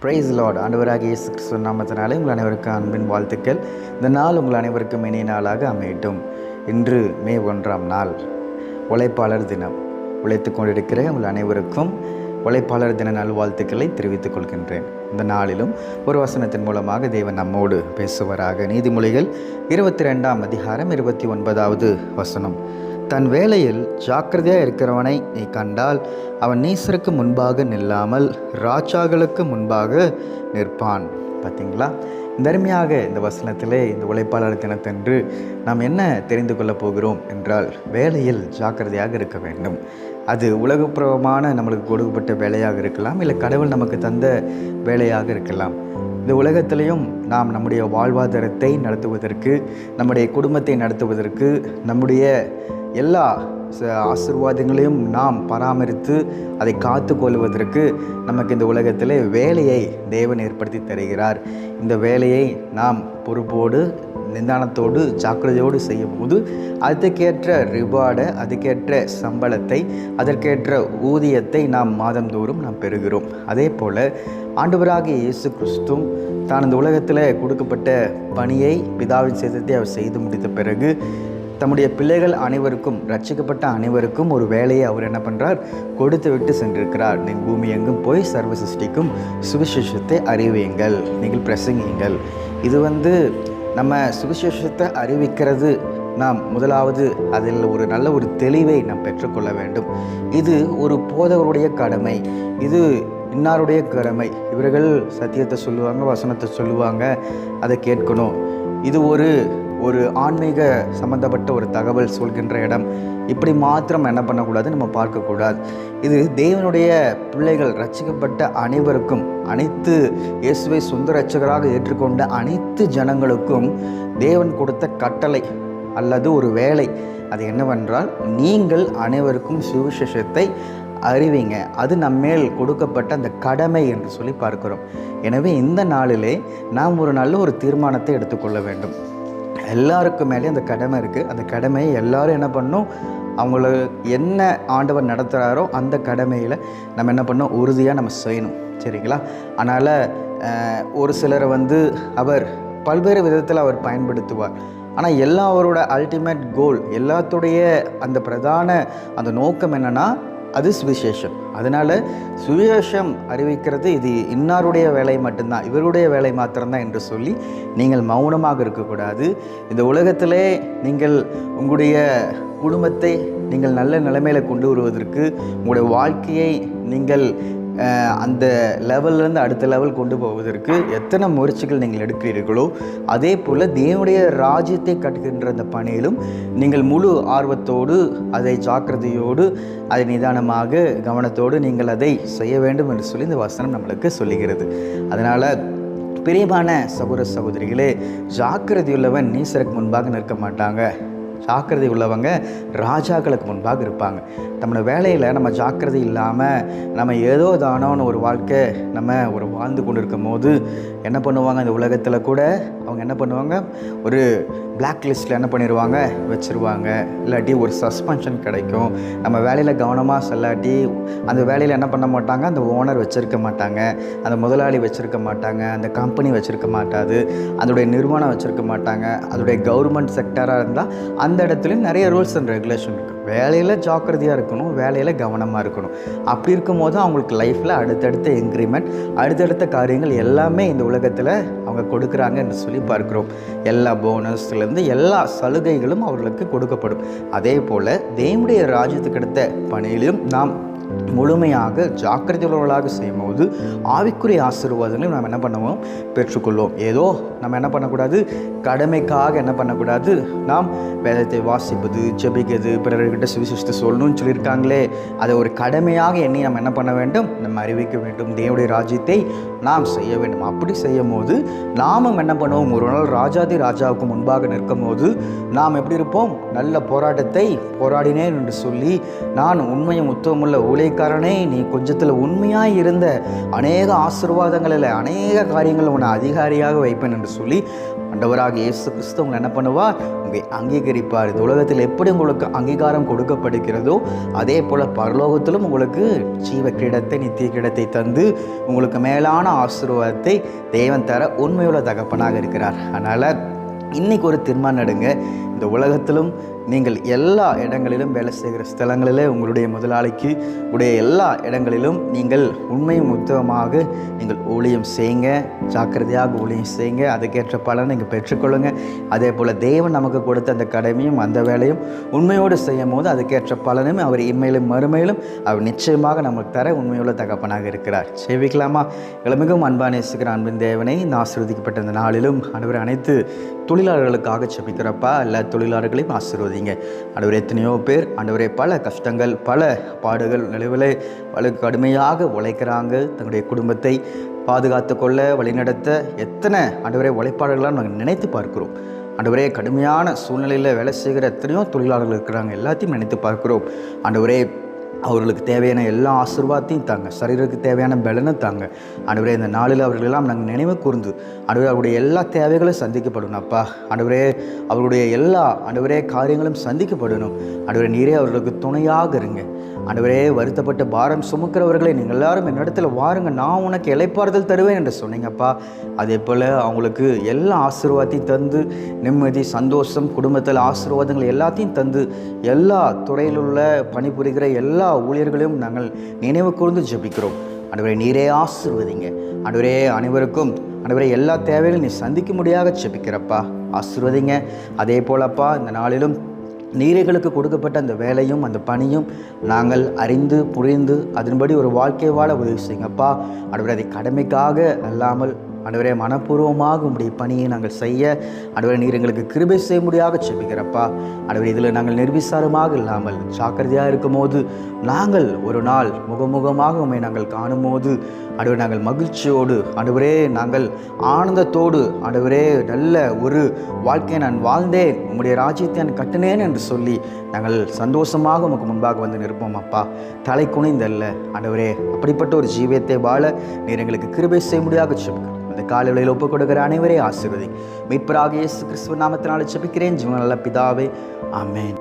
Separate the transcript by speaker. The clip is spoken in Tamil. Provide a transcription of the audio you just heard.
Speaker 1: பிரைஸ் லார்ட் ஆண்டவராக இயேசு கிறிஸ்துவ நாமத்தினாலே உங்கள் அனைவருக்கும் அன்பின் வாழ்த்துக்கள். இந்த நாள் உங்கள் அனைவருக்கும் இணைய நாளாக அமையட்டும். இன்று மே ஒன்றாம் நாள். உழைப்பாளர் தினம். உழைத்து கொண்டிருக்கிற உங்கள் அனைவருக்கும் உழைப்பாளர் தின நாள் வாழ்த்துக்களை தெரிவித்துக் கொள்கின்றேன். இந்த நாளிலும் ஒரு வசனத்தின் மூலமாக தேவன் நம்மோடு பேசுவராக. நீதிமொழிகள் இருபத்தி ரெண்டாம் அதிகாரம் இருபத்தி ஒன்பதாவது வசனம். தன் வேலையில் ஜாக்கிரதையாக இருக்கிறவனை நீ கண்டால் அவன் நீசருக்கு முன்பாக நில்லாமல் ராஜாக்களுக்கு முன்பாக நிற்பான். பார்த்தீங்களா இந்த இந்த வசனத்திலே இந்த உழைப்பாளர் தினத்தன்று நாம் என்ன தெரிந்து கொள்ளப் போகிறோம் என்றால் வேலையில் ஜாக்கிரதையாக இருக்க வேண்டும். அது உலகப்புறமான நம்மளுக்கு கொடுக்கப்பட்ட வேலையாக இருக்கலாம் இல்லை கடவுள் நமக்கு தந்த வேலையாக இருக்கலாம். இந்த உலகத்திலையும் நாம் நம்முடைய வாழ்வாதாரத்தை நடத்துவதற்கு நம்முடைய குடும்பத்தை நடத்துவதற்கு நம்முடைய எல்லா ச- ஆசீர்வாதங்களையும் நாம் பராமரித்து அதை காத்து கொள்வதற்கு நமக்கு இந்த உலகத்தில் வேலையை தேவன் ஏற்படுத்தி தருகிறார். இந்த வேலையை நாம் பொறுப்போடு நிதானத்தோடு ஜாக்கிரதையோடு செய்யும்போது அதுக்கேற்ற ரிவார்டை அதுக்கேற்ற சம்பளத்தை அதற்கேற்ற ஊதியத்தை நாம் மாதந்தோறும் நாம் பெறுகிறோம். அதே போல் ஆண்டவராகிய இயேசு கிறிஸ்தும் தான் இந்த உலகத்தில் கொடுக்கப்பட்ட பணியை பிதாவின் சேதத்தை அவர் செய்து முடித்த பிறகு தம்முடைய பிள்ளைகள் அனைவருக்கும் ரட்சிக்கப்பட்ட அனைவருக்கும் ஒரு வேலையை அவர் என்ன பண்ணுறார் கொடுத்து விட்டு சென்றிருக்கிறார். நீங்கள் பூமி எங்கும் போய் சர்வ சிருஷ்டிக்கும் சுவிசேஷத்தை அறிவியுங்கள். நீங்கள் பிரசங்கியுங்கள். இது வந்து நம்ம சுவிசேஷத்தை அறிவிக்கிறது நாம் முதலாவது அதில் ஒரு நல்ல ஒரு தெளிவை நாம் பெற்றுக்கொள்ள வேண்டும். இது ஒரு போதவருடைய கடமை. இது இன்னாருடைய கடமை. இவர்கள் சத்தியத்தை சொல்லுவாங்க வசனத்தை சொல்லுவாங்க அதை கேட்கணும். இது ஒரு ஒரு ஆன்மீக சம்பந்தப்பட்ட ஒரு தகவல் சொல்கின்ற இடம். இப்படி மாத்திரம் என்ன பண்ணக்கூடாது? நம்ம பார்க்கக்கூடாது. இது தேவனுடைய பிள்ளைகள் ரச்சிக்கப்பட்ட அனைவருக்கும் அனைத்து இயேசுவை சொந்த ரட்சகராக ஏற்றுக்கொண்ட அனைத்து ஜனங்களுக்கும் தேவன் கொடுத்த கட்டளை அல்லது ஒரு வேலை. அது என்னவென்றால் நீங்கள் அனைவருக்கும் சுவிசேஷத்தை அறிவிங்க. அது நம்மேல் கொடுக்கப்பட்ட அந்த கடமை என்று சொல்லி பார்க்கிறோம். எனவே இந்த நாளிலே நாம் ஒரு நல்ல ஒரு தீர்மானத்தை எடுத்துக்கொள்ள வேண்டும். எல்லாருக்கும் மேலே அந்த கடமை இருக்குது அந்த கடமையை எல்லோரும் என்ன பண்ணணும்? அவங்கள என்ன ஆண்டவர் நடத்துகிறாரோ அந்த கடமையில் நம்ம என்ன பண்ணோம் உறுதியாக நம்ம செய்யணும். சரிங்களா? அதனால் ஒரு சிலரை வந்து அவர் பல்வேறு விதத்தில் அவர் பயன்படுத்துவார். ஆனால் எல்லாரோட அல்டிமேட் கோல் எல்லாத்துடைய அந்த பிரதான அந்த நோக்கம் என்னென்னா அது சுவிசேஷம். அதனால் சுவிசேஷம் அறிவிக்கிறது இது இன்னாருடைய வேலை மட்டும்தான் இவருடைய வேலை மாத்திரம்தான் என்று சொல்லி நீங்கள் மௌனமாக இருக்கக்கூடாது. இந்த உலகத்திலே நீங்கள் உங்களுடைய குடும்பத்தை நீங்கள் நல்ல நிலைமையில் கொண்டு வருவதற்கு உங்களுடைய வாழ்க்கையை நீங்கள் அந்த லெவல்லேருந்து அடுத்த லெவல் கொண்டு போவதற்கு எத்தனை முயற்சிகள் நீங்கள் எடுக்கிறீர்களோ அதே போல் தேவனுடைய ராஜ்யத்தை கட்டுகின்ற அந்த பணியிலும் நீங்கள் முழு ஆர்வத்தோடு அதை ஜாக்கிரதையோடு அதை நிதானமாக கவனத்தோடு நீங்கள் அதை செய்ய வேண்டும் என்று சொல்லி இந்த வசனம் நம்மளுக்கு சொல்லுகிறது. அதனால் பிரியமான சகோதர சகோதரிகளே ஜாக்கிரதையுள்ளவன் நீசருக்கு முன்பாக நிற்க மாட்டாங்க. ஜாக்கிரதை உள்ளவங்க ராஜாக்களுக்கு முன்பாக இருப்பாங்க. நம்மளோட வேலையில் நம்ம ஜாக்கிரதை இல்லாமல் நம்ம ஏதோ தானோன்னு ஒரு வாழ்க்கை நம்ம ஒரு வாழ்ந்து கொண்டு இருக்கும் போது என்ன பண்ணுவாங்க? இந்த உலகத்தில் கூட அவங்க என்ன பண்ணுவாங்க? ஒரு பிளாக் லிஸ்ட்டில் என்ன பண்ணிடுவாங்க வச்சுருவாங்க. இல்லாட்டி ஒரு சஸ்பென்ஷன் கிடைக்கும். நம்ம வேலையில் கவனமாக செல்லாட்டி அந்த வேலையில் என்ன பண்ண மாட்டாங்க? அந்த ஓனர் வச்சுருக்க மாட்டாங்க. அந்த முதலாளி வச்சுருக்க மாட்டாங்க. அந்த கம்பெனி வச்சுருக்க மாட்டாது. அதோடைய நிறுவனம் வச்சுருக்க மாட்டாங்க. அதோடைய கவர்மெண்ட் செக்டராக இருந்தால் அந்த இடத்துலையும் நிறைய ரூல்ஸ் அண்ட் ரெகுலேஷன் இருக்குது வேலையில் ஜாக்கிரதையாக இருக்கணும் வேலையில் கவனமாக இருக்கணும். அப்படி இருக்கும்போது அவங்களுக்கு லைஃப்பில் அடுத்தடுத்த இன்க்ரிமெண்ட் அடுத்தடுத்த காரியங்கள் எல்லாமே இந்த உலகத்தில் அவங்க கொடுக்குறாங்க என்று சொல்லி பார்க்குறோம். எல்லா போனஸ்லேருந்து எல்லா சலுகைகளும் அவர்களுக்கு கொடுக்கப்படும். அதே போல் தேவனுடைய ராஜ்யத்துக்கு அடுத்த பணியிலும் நாம் முழுமையாக ஜாக்கிரதையுள்ளவர்களாக செய்யும்போது ஆவிக்குரிய ஆசீர்வாதங்களையும் நாம் என்ன பண்ணுவோம்? பெற்றுக்கொள்வோம். ஏதோ நம்ம என்ன பண்ணக்கூடாது? கடமைக்காக என்ன பண்ணக்கூடாது? நாம் வேதத்தை வாசிப்பது செபிக்கிறது பிறர்கிட்ட சுவிசேஷத்தை சொல்லணும்னு சொல்லியிருக்காங்களே அதை ஒரு கடமையாக எண்ணி நம்ம என்ன பண்ண வேண்டும்? நம்ம அறிவிக்க வேண்டும். தேவடைய ராஜ்யத்தை நாம் செய்ய வேண்டும். அப்படி செய்யும் போது நாமும் என்ன பண்ணுவோம்? ஒரு நாள் ராஜாதி ராஜாவுக்கு முன்பாக நிற்கும் போது நாம் எப்படி இருப்போம்? நல்ல போராட்டத்தை போராடினேன் என்று சொல்லி நான் உண்மையும் உத்தமுள்ள ஊழியக்காரனே நீ கொஞ்சத்தில் உண்மையாக இருந்த அநேக ஆசீர்வாதங்களில் அநேக காரியங்கள் உன்னை அதிகாரியாக வைப்பேன் என்று சொல்லி ஆண்டவராக இயேசு கிறிஸ்து உங்களை என்ன பண்ணுவார்? உங்களை அங்கீகரிப்பார். இந்த உலகத்தில் எப்படி உங்களுக்கு அங்கீகாரம் கொடுக்கப்படுகிறதோ அதே போல் பரலோகத்திலும் உங்களுக்கு ஜீவ கிரீடத்தை நித்திய கிரீடத்தை தந்து உங்களுக்கு மேலான ஆசீர்வாதத்தை தேவன் தர உண்மையுள்ள தகப்பனாக இருக்கிறார். அதனால் இன்றைக்கி ஒரு தீர்மானம் எடுங்க. இந்த உலகத்திலும் நீங்கள் எல்லா இடங்களிலும் வேலை செய்கிற ஸ்தலங்களிலே உங்களுடைய முதலாளிக்கு உடைய எல்லா இடங்களிலும் நீங்கள் உண்மையும் உத்தவமாக நீங்கள் ஊழியம் செய்யுங்க. ஜாக்கிரதையாக ஊழியம் செய்யுங்க. அதுக்கேற்ற பலனை நீங்கள் பெற்றுக்கொள்ளுங்க. அதே போல் தேவன் நமக்கு கொடுத்த அந்த கடமையும் அந்த வேலையும் உண்மையோடு செய்யும் போது அதுக்கேற்ற பலனும் அவர் இம்மையிலும் மறுமையிலும் அவர் நிச்சயமாக நமக்கு தர உண்மையுள்ள தகப்பனாக இருக்கிறார். சேவிக்கலாமா? மிகவும் அன்பா நேசிக்கிற அன்பின் தேவனை இந்த ஆசிர்வதிக்கப்பட்ட இந்த நாளிலும் அனைவர் அனைத்து தொழிலாளர்களுக்காக செபிக்கிறப்பா எல்லா தொழிலாளர்களையும் ஆசீர்வதிங்க. ஆண்டவர் எத்தனையோ பேர் ஆண்டவரே பல கஷ்டங்கள் பல பாடுகள் நிலவில் பல கடுமையாக உழைக்கிறாங்க. தங்களுடைய குடும்பத்தை பாதுகாத்து கொள்ள வழிநடத்த எத்தனை ஆண்டவரே உழைப்பாளர்களாக நாங்கள் நினைத்து பார்க்கிறோம். ஆண்டவரே கடுமையான சூழ்நிலையில் வேலை செய்கிற எத்தனையோ தொழிலாளர்கள் இருக்கிறாங்க. எல்லாத்தையும் நினைத்து பார்க்கிறோம். ஆண்டவரே அவர்களுக்கு தேவையான எல்லா ஆசீர்வாதத்தையும் தாங்க. சரீரத்துக்கு தேவையான பலனை தாங்க. அனுவரே இந்த நாளில் அவர்களெல்லாம் நாங்கள் நினைவு கூர்ந்து அனுவரே அவருடைய எல்லா தேவைகளும் சந்திக்கப்படணும் அப்பா. அனுவரே அவருடைய எல்லா அனுவரே காரியங்களும் சந்திக்கப்படணும். அனுவரே நீரே அவர்களுக்கு துணையாக இருங்க. ஆண்டவரே வருத்தப்பட்ட பாரம் சுமக்கிறவர்களை நீங்கள் எல்லாரும் என்னிடத்துல வாருங்க. நான் உனக்கு இலைப்பாறுதல் தருவேன் என்று சொன்னீங்கப்பா. அதே போல் அவங்களுக்கு எல்லா ஆசீர்வாதத்தையும் தந்து நிம்மதி சந்தோஷம் குடும்பத்தில் ஆசீர்வாதங்கள் எல்லாத்தையும் தந்து எல்லா துறையில் உள்ள பணிபுரிகிற எல்லா ஊழியர்களையும் நாங்கள் நினைவு கூர்ந்து ஜெபிக்கிறோம். ஆண்டவரே நீரே ஆசீர்வதிங்க. அன்றுவரே அனைவருக்கும் ஆண்டவரே எல்லா தேவையிலும் நீ சந்திக்க முடியாத ஜெபிக்கிறப்பா. ஆசீர்வதிங்க. அதே போலப்பா இந்த நாளிலும் நீரைகளுக்கு கொடுக்கப்பட்ட அந்த வேலையும் அந்த பணியும் நாங்கள் அறிந்து புரிந்து அதன்படி ஒரு வாழ்க்கை வாழ உதவி செய்யுங்கப்பா. அப்படி அதை கடமைக்காக அல்லாமல் ஆண்டவரே மனப்பூர்வமாக உங்களுடைய பணியை நாங்கள் செய்ய ஆண்டவரே நீர் எங்களுக்கு கிருபை செய்ய முடியாத செபிக்கிறப்பா. ஆண்டவரே இதில் நாங்கள் நிர்விசாரமாக இல்லாமல் ஜாக்கிரதையாக இருக்கும்போது நாங்கள் ஒரு நாள் முகமுகமாக உண்மை நாங்கள் காணும்போது ஆண்டவரே நாங்கள் மகிழ்ச்சியோடு அடுவரே நாங்கள் ஆனந்தத்தோடு அடுவரே நல்ல ஒரு வாழ்க்கையை நான் வாழ்ந்தேன் உங்களுடைய ராஜ்யத்தை நான் கட்டினேன் என்று சொல்லி நாங்கள் சந்தோஷமாக உமக்கு முன்பாக வந்து நிற்போம் அப்பா. தலை குனிந்தல்ல ஆண்டவரே அப்படிப்பட்ட ஒரு ஜீவியத்தை வாழ நீர் எங்களுக்கு கிருபை செய்ய முடியாத சொல்லுங்கள் இந்த காலையில் ஒப்புக் கொடுக்கிற அனைவரே ஆசிர்வதி. மீட்பராக இயேசு கிறிஸ்துவ நாமத்தினால் செபிக்கிறேன் ஜீவன் நல்ல பிதாவே அமேன்